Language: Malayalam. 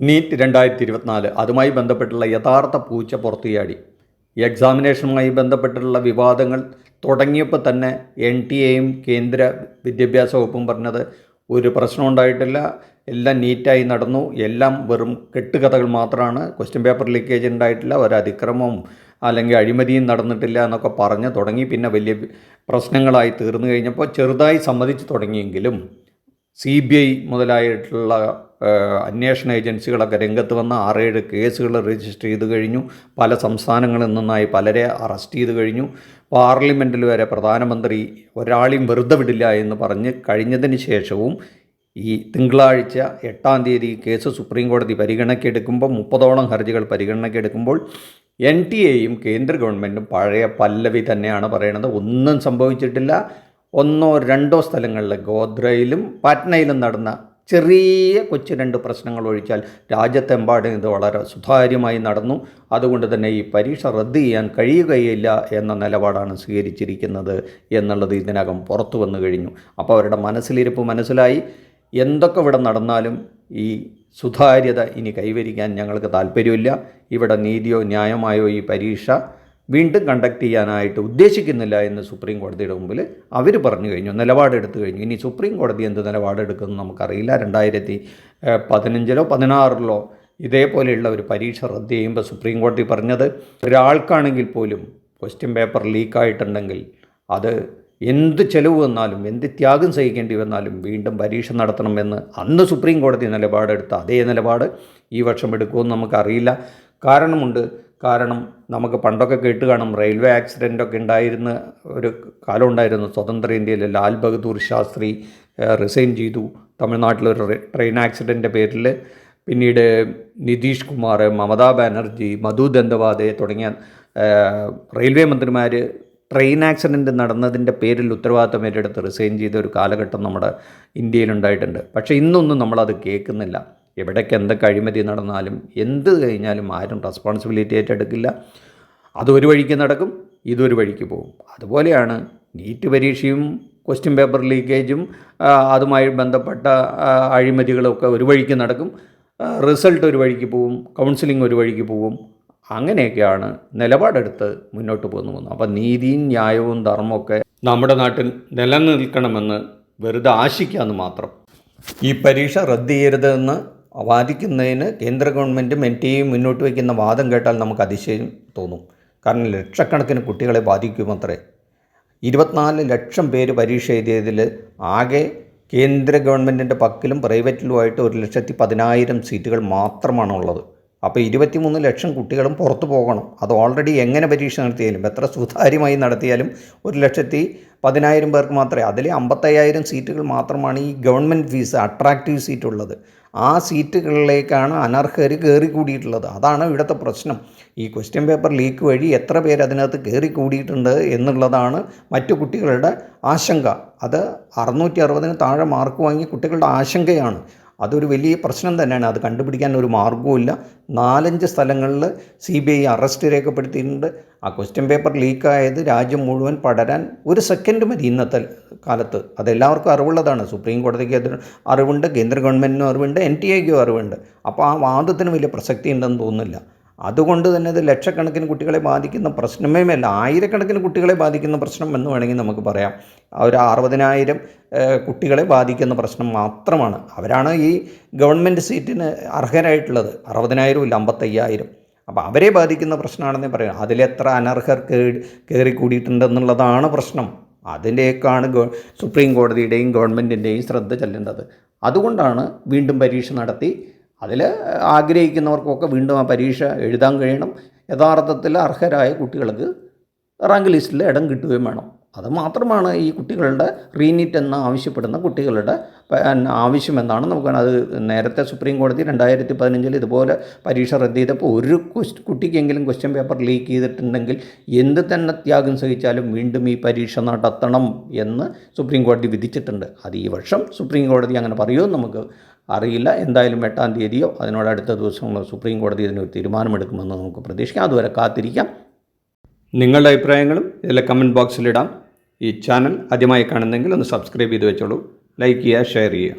നീറ്റ് രണ്ടായിരത്തി ഇരുപത്തിനാല് അതുമായി ബന്ധപ്പെട്ടുള്ള യഥാർത്ഥ പൂച്ച പുറത്തുചാടി. എക്സാമിനേഷനുമായി ബന്ധപ്പെട്ടുള്ള വിവാദങ്ങൾ തുടങ്ങിയപ്പോൾ തന്നെ എൻ ടി എയും കേന്ദ്ര വിദ്യാഭ്യാസ വകുപ്പും പറഞ്ഞത് ഒരു പ്രശ്നം ഉണ്ടായിട്ടില്ല എല്ലാം നീറ്റായി നടന്നു എല്ലാം വെറും കെട്ടുകഥകൾ മാത്രമാണ് ക്വസ്റ്റ്യൻ പേപ്പർ ലീക്കേജ് ഉണ്ടായിട്ടില്ല ഒരു അതിക്രമവും അല്ലെങ്കിൽ അഴിമതിയും നടന്നിട്ടില്ല എന്നൊക്കെ പറഞ്ഞ് തുടങ്ങി. പിന്നെ വലിയ പ്രശ്നങ്ങളായി തീർന്നു കഴിഞ്ഞപ്പോൾ ചെറുതായി സമ്മതിച്ച് തുടങ്ങിയെങ്കിലും സി ബി ഐ മുതലായിട്ടുള്ള അന്വേഷണ ഏജൻസികളൊക്കെ രംഗത്ത് വന്ന ആറേഴ് കേസുകൾ രജിസ്റ്റർ ചെയ്ത് കഴിഞ്ഞു. പല സംസ്ഥാനങ്ങളിൽ നിന്നായി പലരെ അറസ്റ്റ് ചെയ്ത് കഴിഞ്ഞു. പാർലമെന്റിൽ വരെ പ്രധാനമന്ത്രി ഒരാളെയും വെറുതെ വിടില്ല എന്ന് പറഞ്ഞ് കഴിഞ്ഞതിന് ശേഷവും ഈ തിങ്കളാഴ്ച എട്ടാം തീയതി കേസ് സുപ്രീം കോടതി പരിഗണനയ്ക്കെടുക്കുമ്പോൾ മുപ്പതോളം ഹർജികൾ പരിഗണനയ്ക്കെടുക്കുമ്പോൾ എൻ ടി എയും കേന്ദ്ര ഗവൺമെന്റും പഴയ പല്ലവി തന്നെയാണ് പറയണത്. ഒന്നും സംഭവിച്ചിട്ടില്ല. ഒന്നോ രണ്ടോ സ്ഥലങ്ങളിൽ ഗോദ്രയിലും പാറ്റ്നയിലും നടന്ന ചെറിയ കൊച്ചു രണ്ട് പ്രശ്നങ്ങൾ ഒഴിച്ചാൽ രാജ്യത്തെമ്പാടും ഇത് വളരെ സുതാര്യമായി നടന്നു. അതുകൊണ്ട് തന്നെ ഈ പരീക്ഷ റദ്ദ് ചെയ്യാൻ കഴിയുകയില്ല എന്ന നിലപാടാണ് സ്വീകരിച്ചിരിക്കുന്നത് എന്നുള്ളത് ഇതിനകം പുറത്തു വന്നു കഴിഞ്ഞു. അപ്പോൾ അവരുടെ മനസ്സിലിരിപ്പ് മനസ്സിലായി. എന്തൊക്കെ ഇവിടെ നടന്നാലും ഈ സുതാര്യത ഇനി കൈവരിക്കാൻ ഞങ്ങൾക്ക് താല്പര്യമില്ല. ഇവിടെ നീതിയോ ന്യായമായോ ഈ പരീക്ഷ വീണ്ടും കണ്ടക്ട് ചെയ്യാനായിട്ട് ഉദ്ദേശിക്കുന്നില്ല എന്ന് സുപ്രീം കോടതിയുടെ മുമ്പിൽ അവർ പറഞ്ഞു കഴിഞ്ഞു നിലപാടെടുത്തു കഴിഞ്ഞു. ഇനി സുപ്രീം കോടതി എന്ത് നിലപാടെടുക്കുമെന്ന് നമുക്കറിയില്ല. രണ്ടായിരത്തി പതിനഞ്ചിലോ പതിനാറിലോ ഇതേപോലെയുള്ള ഒരു പരീക്ഷ റദ്ദ് ചെയ്യുമ്പോൾ സുപ്രീം കോടതി പറഞ്ഞത് ഒരാൾക്കാണെങ്കിൽ പോലും ക്വസ്റ്റ്യൻ പേപ്പർ ലീക്കായിട്ടുണ്ടെങ്കിൽ അത് എന്ത് ചെലവ് വന്നാലും എന്ത് ത്യാഗം സഹിക്കേണ്ടി വന്നാലും വീണ്ടും പരീക്ഷ നടത്തണമെന്ന് അന്ന് സുപ്രീം കോടതി നിലപാടെടുത്ത അതേ നിലപാട് ഈ വർഷം എടുക്കുമെന്ന് നമുക്കറിയില്ല. കാരണമുണ്ട് കാരണം നമുക്ക് പണ്ടൊക്കെ കേട്ട് കാണും റെയിൽവേ ആക്സിഡന്റൊക്കെ ഉണ്ടായിരുന്ന ഒരു കാലം ഉണ്ടായിരുന്നു. സ്വതന്ത്ര ഇന്ത്യയിൽ ലാൽ ബഹദൂർ ശാസ്ത്രി റിസൈൻ ചെയ്തു. തമിഴ്നാട്ടിലൊരു ട്രെയിൻ ആക്സിഡന്റെ പേരിൽ പിന്നീട് നിതീഷ് കുമാർ മമതാ ബാനർജി മധു ദന്തവാദെ തുടങ്ങിയ റെയിൽവേ മന്ത്രിമാർ ട്രെയിൻ ആക്സിഡന്റ് നടന്നതിന്റെ പേരിൽ ഉത്തരവാദിത്തം ഏറ്റെടുത്ത് റിസൈൻ ചെയ്ത ഒരു കാലഘട്ടം നമ്മുടെ ഇന്ത്യയിലുണ്ടായിട്ടുണ്ട്. പക്ഷേ ഇന്നൊന്നും നമ്മളത് കേൾക്കുന്നില്ല. എവിടേക്ക് എന്തൊക്കെ അഴിമതി നടന്നാലും എന്ത് കഴിഞ്ഞാലും ആരും റെസ്പോൺസിബിലിറ്റി ഏറ്റെടുക്കില്ല. അതൊരു വഴിക്ക് നടക്കും ഇതൊരു വഴിക്ക് പോകും. അതുപോലെയാണ് നീറ്റ് പരീക്ഷയും ക്വസ്റ്റ്യൻ പേപ്പർ ലീക്കേജും അതുമായി ബന്ധപ്പെട്ട അഴിമതികളൊക്കെ ഒരു വഴിക്ക് നടക്കും. റിസൾട്ട് ഒരു വഴിക്ക് പോവും കൗൺസിലിംഗ് ഒരു വഴിക്ക് പോവും അങ്ങനെയൊക്കെയാണ് നിലപാടെടുത്ത് മുന്നോട്ട് പോകുന്നു പോകുന്നത്. അപ്പം നീതിയും ന്യായവും ധർമ്മമൊക്കെ നമ്മുടെ നാട്ടിൽ നിലനിൽക്കണമെന്ന് വെറുതെ ആശിക്കാമെന്ന് മാത്രം. ഈ പരീക്ഷ റദ്ദ് ചെയ്യരുതെന്ന് വാദിക്കുന്നതിന് കേന്ദ്ര ഗവൺമെന്റും എൻ ടി എയും മുന്നോട്ട് വയ്ക്കുന്ന വാദം കേട്ടാൽ നമുക്ക് അതിശയം തോന്നും. കാരണം ലക്ഷക്കണക്കിന് കുട്ടികളെ ബാധിക്കുമത്രേ ഇരുപത്തിനാല് ലക്ഷം പേര് പരീക്ഷ എഴുതിയതിൽ ആകെ കേന്ദ്ര ഗവൺമെന്റിന്റെ പക്കലും പ്രൈവറ്റിലുമായിട്ട് ഒരു ലക്ഷത്തി പതിനായിരം സീറ്റുകൾ മാത്രമാണുള്ളത് അപ്പോൾ ഇരുപത്തിമൂന്ന് ലക്ഷം കുട്ടികളും പുറത്തു പോകണം. അത് ഓൾറെഡി എങ്ങനെ പരീക്ഷ നടത്തിയാലും എത്ര സുതാര്യമായി നടത്തിയാലും ഒരു ലക്ഷത്തി പതിനായിരം പേർക്ക് മാത്രമേ അതിലെ അമ്പത്തയ്യായിരം സീറ്റുകൾ മാത്രമാണ് ഈ ഗവൺമെന്റ് ഫീസ് അട്രാക്റ്റീവ് സീറ്റ് ഉള്ളത് ആ സീറ്റുകളിലേക്കാണ് അനർഹർ കയറി കൂടിയിട്ടുള്ളത് അതാണ് ഇവിടുത്തെ പ്രശ്നം. ഈ ക്വസ്റ്റ്യൻ പേപ്പർ ലീക്ക് വഴി എത്ര പേര് അതിനകത്ത് കയറി കൂടിയിട്ടുണ്ട് എന്നുള്ളതാണ് മറ്റു കുട്ടികളുടെ ആശങ്ക. അത് അറുന്നൂറ്റി അറുപതിന് താഴെ മാർക്ക് വാങ്ങി കുട്ടികളുടെ ആശങ്കയാണ്. അതൊരു വലിയ പ്രശ്നം തന്നെയാണ്. അത് കണ്ടുപിടിക്കാൻ ഒരു മാർഗവുമില്ല. നാലഞ്ച് സ്ഥലങ്ങളിൽ സി ബി ഐ അറസ്റ്റ് രേഖപ്പെടുത്തിയിട്ടുണ്ട്. ആ ക്വസ്റ്റ്യൻ പേപ്പർ ലീക്കായത് രാജ്യം മുഴുവൻ പടരാൻ ഒരു സെക്കൻഡ് മതി ഇന്നത്തെ കാലത്ത്. അതെല്ലാവർക്കും അറിവുള്ളതാണ്. സുപ്രീം കോടതിക്ക് അറിവുണ്ട് കേന്ദ്ര ഗവൺമെന്റിനും അറിവുണ്ട് എൻ ടി എക്കും അറിവുണ്ട്. അപ്പോൾ ആ വാദത്തിന് വലിയ പ്രസക്തി ഉണ്ടെന്ന് തോന്നുന്നില്ല. അതുകൊണ്ട് തന്നെ ഇത് ലക്ഷക്കണക്കിന് കുട്ടികളെ ബാധിക്കുന്ന പ്രശ്നമേ അല്ല ആയിരക്കണക്കിന് കുട്ടികളെ ബാധിക്കുന്ന പ്രശ്നം എന്ന് വേണമെങ്കിൽ നമുക്ക് പറയാം. ഒരു അറുപതിനായിരം കുട്ടികളെ ബാധിക്കുന്ന പ്രശ്നം മാത്രമാണ്. അവരാണ് ഈ ഗവൺമെന്റ് സീറ്റിന് അർഹരായിട്ടുള്ളത്. അറുപതിനായിരം ഇല്ല അമ്പത്തയ്യായിരം. അപ്പോൾ അവരെ ബാധിക്കുന്ന പ്രശ്നമാണെന്നേ പറയാം. അതിലെത്ര അനർഹർ കയറി കൂടിയിട്ടുണ്ടെന്നുള്ളതാണ് പ്രശ്നം. അതിന്റെയൊക്കെയാണ് സുപ്രീം കോടതിയുടെയും ഗവൺമെന്റിന്റെയും ശ്രദ്ധ ചെല്ലേണ്ടത്. അതുകൊണ്ടാണ് വീണ്ടും പരീക്ഷ നടത്തി അതിൽ ആഗ്രഹിക്കുന്നവർക്കൊക്കെ വീണ്ടും ആ പരീക്ഷ എഴുതാൻ കഴിയണം. യഥാർത്ഥത്തിൽ അർഹരായ കുട്ടികൾക്ക് റാങ്ക് ലിസ്റ്റിൽ ഇടം കിട്ടുകയും വേണം. അത് മാത്രമാണ് ഈ കുട്ടികളുടെ റീനീറ്റ് എന്ന് ആവശ്യപ്പെടുന്ന കുട്ടികളുടെ ആവശ്യമെന്നാണ് നമുക്ക് അത് നേരത്തെ സുപ്രീം കോടതി രണ്ടായിരത്തി പതിനഞ്ചിൽ ഇതുപോലെ പരീക്ഷ റദ്ദ് ചെയ്തപ്പോൾ ഒരു കുട്ടിക്കെങ്കിലും ക്വസ്റ്റ്യൻ പേപ്പർ ലീക്ക് ചെയ്തിട്ടുണ്ടെങ്കിൽ എന്ത് തന്നെ ത്യാഗം സഹിച്ചാലും വീണ്ടും ഈ പരീക്ഷ നടത്തണം എന്ന് സുപ്രീം കോടതി വിധിച്ചിട്ടുണ്ട്. അത് ഈ വർഷം സുപ്രീം കോടതി അങ്ങനെ പറയുമോ നമുക്ക് അറിയില്ല. എന്തായാലും എട്ടാം തീയതിയോ അതിനോട് അടുത്ത ദിവസങ്ങളോ സുപ്രീം കോടതി ഇതിനൊരു തീരുമാനമെടുക്കുമെന്ന് നമുക്ക് പ്രതീക്ഷിക്കാം. അതുവരെ കാത്തിരിക്കാം. നിങ്ങളുടെ അഭിപ്രായങ്ങളും ഇതിലെ കമന്റ് ബോക്സിലിടാം ഈ ചാനൽ ആദ്യമായി കാണുന്നെങ്കിൽ ഒന്ന് സബ്സ്ക്രൈബ് ചെയ്ത് വെച്ചോളൂ. ലൈക്ക് ചെയ്യുക ഷെയർ ചെയ്യുക.